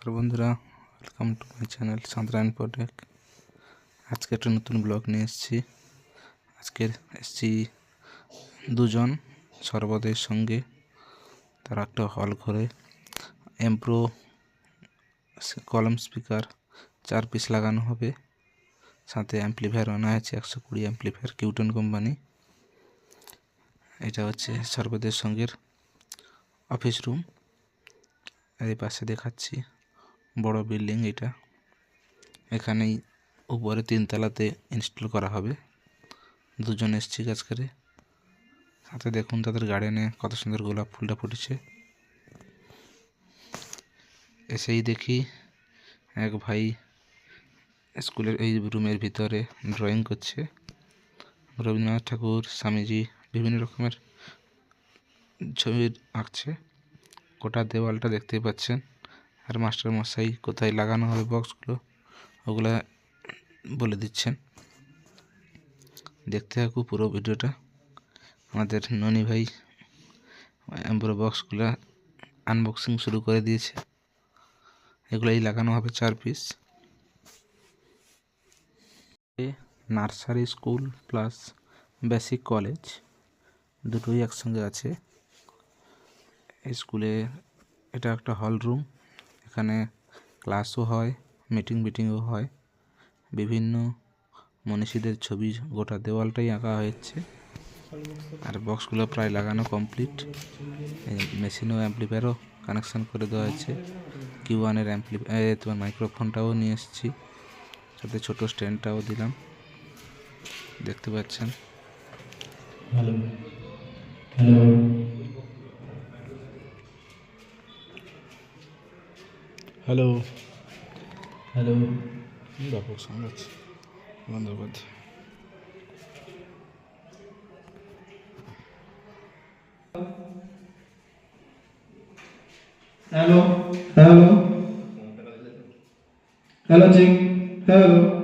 আর বন্ধুরা welcome to my channel সাঁতরায়ণ প্রোটেক আজকে একটা নতুন ব্লগ নিয়ে এসেছি। আজকে এসেছি দুজন সর্বদের সঙ্গে। তারা একটা হল ঘরে। এমপ্রো কলম স্পিকার চার পিস লাগানো হবে। সাথে অ্যাম্পলিফায়ার আনা আছে একশো কুড়ি অ্যাম্পলিফায়ার কিউটন কোম্পানি। এটা হচ্ছে সর্বদের সঙ্গের অফিস রুম এই পাশে দেখাচ্ছি। বড় বিল্ডিং এটা। এখানেই উপরে তিনতলাতে ইনস্টল করা হবে। দুজন এসছি কাজ করে সাথে দেখুন তাদের গার্ডেনে কত সুন্দর গোলাপ ফুলটা ফুটেছে। এসেই দেখি এক ভাই স্কুলের এই রুমের ভিতরে ড্রয়িং করছে। রবীন্দ্রনাথ ঠাকুর, স্বামীজি বিভিন্ন রকমের ছবি আঁকছে। গোটা দেওয়ালটা দেখতেই পাচ্ছেন। আর মাস্টার মশাই কোথায় লাগানো হবে বক্সগুলো, ওগুলা বলে দিচ্ছেন। দেখতে থাকুক পুরো ভিডিওটা। আমাদের ননি ভাই পুরো বক্সগুলো আনবক্সিং শুরু করে দিয়েছে। এগুলাই লাগানো হবে চার piece nursery school plus basic college দুটোই একসঙ্গে আছে। স্কুলে এটা একটা হল রুম। এখানে ক্লাসও হয় মিটিং মিটিংও হয়। বিভিন্ন মনীষীদের ছবি গোটা দেওয়ালটাই আঁকা হয়েছে। আর বক্সগুলো প্রায় লাগানো কমপ্লিট মেশিনও অ্যাম্পলিফায়ারও কানেকশান করে দেওয়া হয়েছে। কিউ ওয়ানের অ্যাম্পলি তোমার মাইক্রোফোনটাও নিয়ে এসেছি। সাথে ছোটো স্ট্যান্ডটাও দিলাম। দেখতে পাচ্ছেন? হ্যালো হ্যালো হ্যালো হ্যালো ব্যাপক সাউন্ড আছে বন্ধ করে দে। Hello hello hello check hello